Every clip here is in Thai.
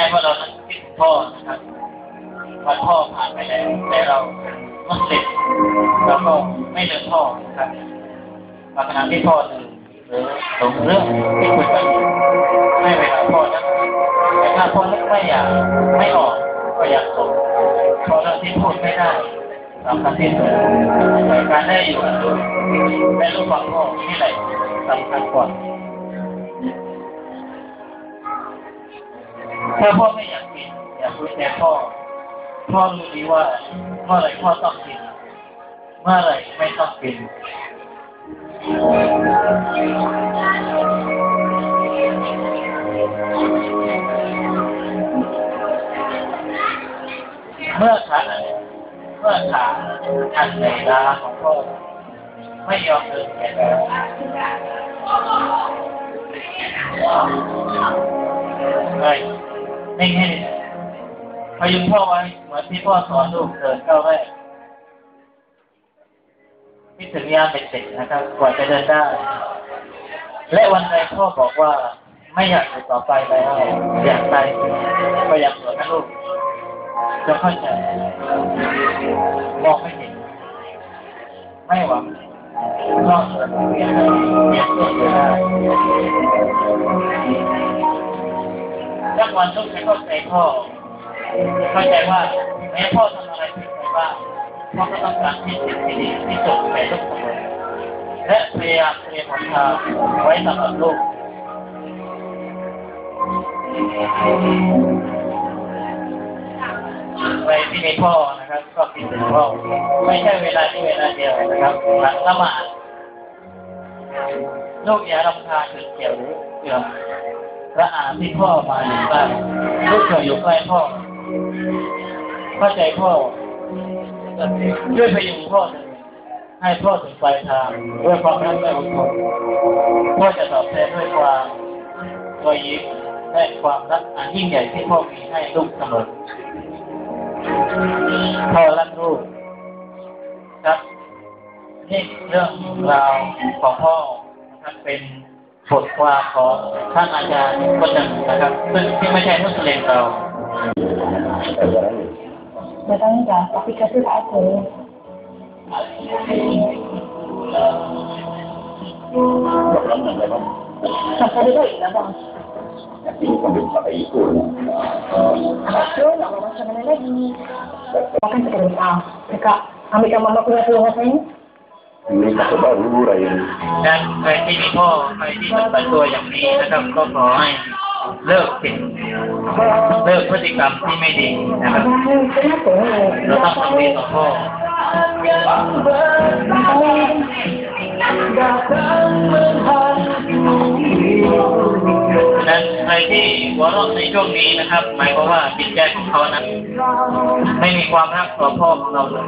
ให้พวกเรานั้นคิดพ่อนะครับว่าพ่อผ่านไปแล้วแต่เรามุสลิมเราก็ไม่ลืมพ่อนะครับบางขณะที่พ่อลืมหรือหลงเรื่องที่คุยกันให้เวลาพ่อนั้นแต่ถ้าพ่อนึกไม่อยากไม่ออกก็อยากส่งเพราะเรื่องที่พูดไม่ได้สำคัญที่สุดการได้อยู่กับลูกได้รู้ความพ่อที่ไหนสำคัญกว่า ถ้าพ่อไม่อยากกินอยากคุยแต่พ่อ พ่อรู้ดีว่าเมื่อไรพ่อต้องกิน เมื่อไรไม่ต้องกินเมื่อขาเมื่อขาอันในลาของพ่อไม่ยอมเดินแก่แล้วเฮ้ย นิ่งให้พยุงพ่อไว้เหมือนที่พ่อสอนลูกเดินก้าวแรกคิดถึงยามเป็นเด็กนะครับกว่าจะเดินได้ และวันใดพ่อบอกว่าไม่อยากอยู่ต่อไปแล้วอยากไปก็อยากเหมือนนะลูกจะเข้าใจมองไม่เห็น ไม่หวังนอกจากเรียนเรียนตัวเดียวได้ สักวันลูกจะเข้าใจพ่อ เข้าใจว่าแม้พ่อทำอะไรผิดไปบ้างพ่อก็ต้องการที่สิ่งที่ดีที่สุดในลูกเสมอและพยายามเตรียมหนทางไว้สำหรับลูกใครที่มีพ่อนะครับก็คิดถึงพ่อไม่ใช่เวลาที่เวลาเดียวนะครับหลังละหมาดลูกอย่ารำคาญหรือเกี่ยวหรือเกี่ยว พระอาที่พ่อมาอยู่บ้านลูกเคยอยู่ใกล้พ่อ เข้าใจพ่อช่วยพยุงพ่อให้พ่อถึงปลายทางด้วยความรักและอดทนพ่อจะตอบแทนด้วยความรอยยิ้มและความรักอันยิ่งใหญ่ที่พ่อมีให้ลูกเสมอพ่อรักลูกครับนี่เรื่องราวของพ่อนะครับเป็น บทความของท่านอาจารย์คนหนึ่งนะครับซึ่งที่ไม่ใช่มุสลิมเรา Datang dah, tapi kata tak ada. Sampai dia baik lah bang. Nanti sambil pakai ikut. So, nak buat macam mana lagi? Makan cakap besar. Cakap, ambilkan mama punya tolong saya ni. Ini kata baru raya ni. ดังใครที่มีพ่อใครที่มันเป็นตัวอย่างนี้นะครับก็ขอให้เลิกสิ่งเลิกพฤติกรรมที่ไม่ดีนะครับเราต้องทำดีต่อพ่อดังนั้นใครที่หัวเราะในช่วงนี้นะครับ หมายความว่าจิตใจของเขานั้นไม่มีความรักต่อพ่อของเราเลย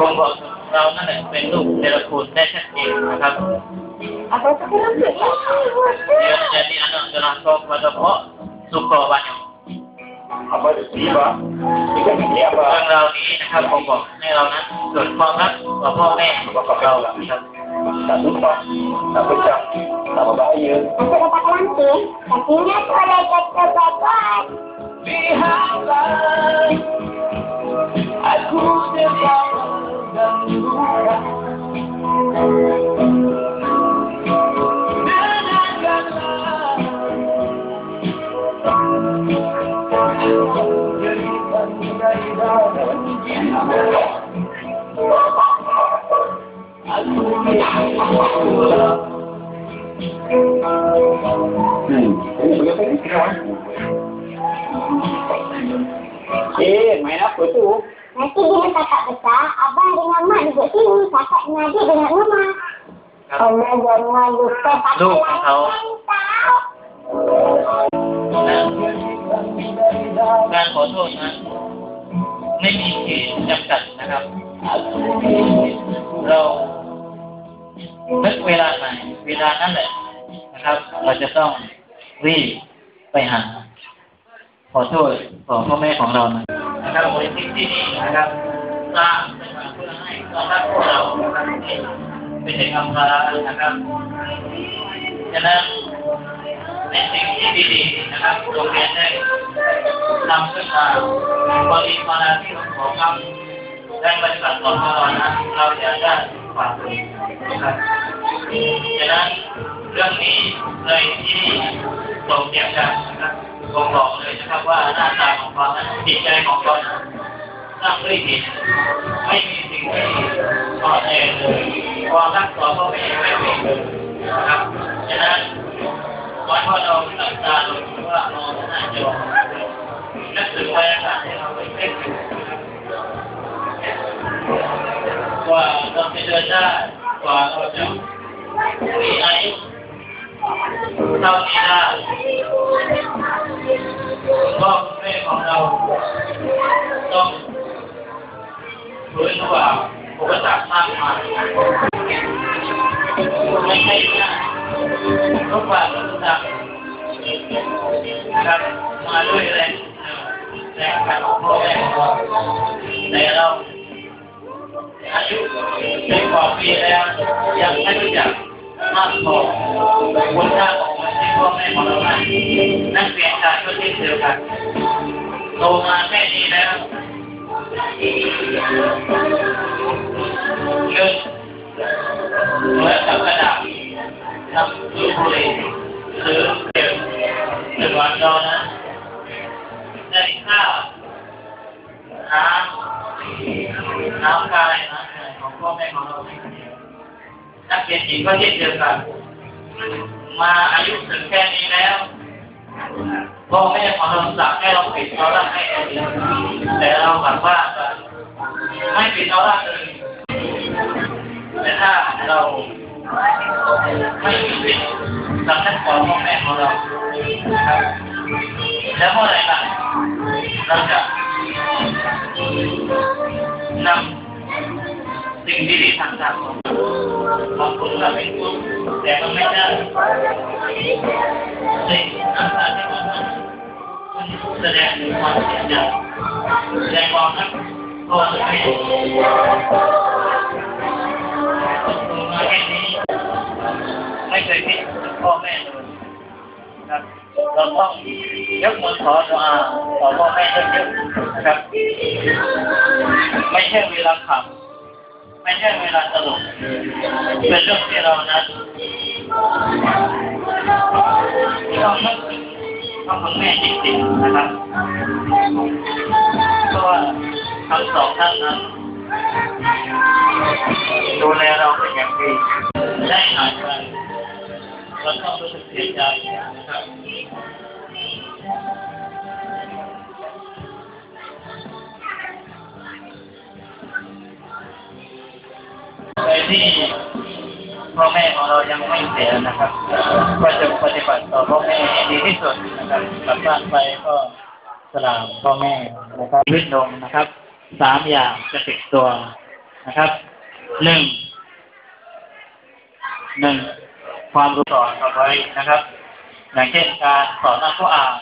บ่งบอก เรานั่นแหละเป็นลูกเดรัจฉานได้ชัดเจนนะครับ Apa tu kenapa? dia menjadi anak durhaka kepada Allah suka banyak Apa dia tiba? Dia kan ni เรื่ apa? องราวนี้นะครับผมบอกให้เรานั้นเกิด Eh, main apa tu? Nanti dengan kakak besar, abang dengan mak duduk sini, kakak ngaji dengan rumah. Allah jangan lupa pakai tahu. Kan, kau tu, kan? ไม่มีเขตจำกัดนะครับ เรานึกเวลาไหนเวลานั้นแหละนะครับ เราจะต้องรีบไปหา ขอโทษต่อพ่อแม่ของเรานะนะครับบริษัทที่นี่นะครับสร้างขึ้นมาเพื่อให้ต้อนรับพวกเรานะครับที่เป็นเด็กกำพานะครับฉะนั้นในเป็นสิ่งที่ดีๆนะครับโรงเรียนได้ นำขึ้นมาปริมาณที่ของคำได้ปฏิบัติต่อเรานะเราอยากได้ความดีนะครับฉะนั้นเรื่องนี้เลยที่ตรงเกี่ยวกันนะครับผมบอกเลยนะครับว่าหน้าตาของความนั้นจิตใจของเขานั้นสร้งด้วยจิตไม่มีสิ่งที่อ่อนแอเลยความรักต่อพ่อแม่ไม่มีเลยนะครับฉะนั้นวันพ่อเราหลับตาเราคิดว่าเราน่าจะ นึกถึงบรรยากาศที่เราไปเล่นอยู่กว่าเราจะเดินได้กว่าเราจะมีอายุเท่านี้ได้ก็แม่ของเราต้องฝืนกว่าอุปสรรคมากมายไม่ใช่ง่ายทุกวันทุกอย่างครับมาด้วยแรง แรงการของพ่อแม่ของเราแต่เราอายุสิบกว่าปีแล้วยังไม่รู้จักมากพอคุณค่าของมันที่พ่อแม่ของเราให้นักเรียนชายก็เช่นเดียวกันโตมาแค่นี้แล้ว นักเรียนหญิงก็เช่นเดียวกัน มาอายุถึงแค่นี้แล้วพ่อแม่ของเราสั่งให้เราปิดเราละให้เราดีแต่เรากลับว่าไม่ปิดเราละเลยแต่ถ้าเราไม่ปิดสำนักของพ่อแม่ของเราครับแล้วเมื่อไรล่ะเราจะนำ สิ่งดีๆทางสังคมบางคนก็เป็นทุกข์แต่มันไม่ได้สิ่งต่างๆที่มันแสดงถึงความเสียใจแสดงความรักก็จะไม่ถูกมาแค่นี้ ไม่เคยคิดถึงพ่อแม่เลยครับเราต้องยกมือขอดุอาต่อพ่อแม่เยอะๆนะครับ ไม่ใช่เวลาขับ ไม่ใช่เวลาตลกเป็นเรื่องที่เรานั้นต้องนึกถึงพ่อของแม่จริงๆนะครับเพราะว่าทั้งสองท่านนั้นดูแลเราเป็นอย่างดีได้หายไปเราต้องรู้สึกเสียใจนะครับ ที่พ่อแม่ของเรายังไม่เสียนะครับ ก็จะปฏิบัติต่อพ่อแม่ให้ดีที่สุดนะครับกลับบ้านไปก็สลามพ่อแม่นะครับวิทย์ลงนะครับสามอย่างจะติดตัวนะครับหนึ่งหนึ่งความรู้สอนเอาไว้นะครับอย่างเช่นการสอนนักผู้อ่าน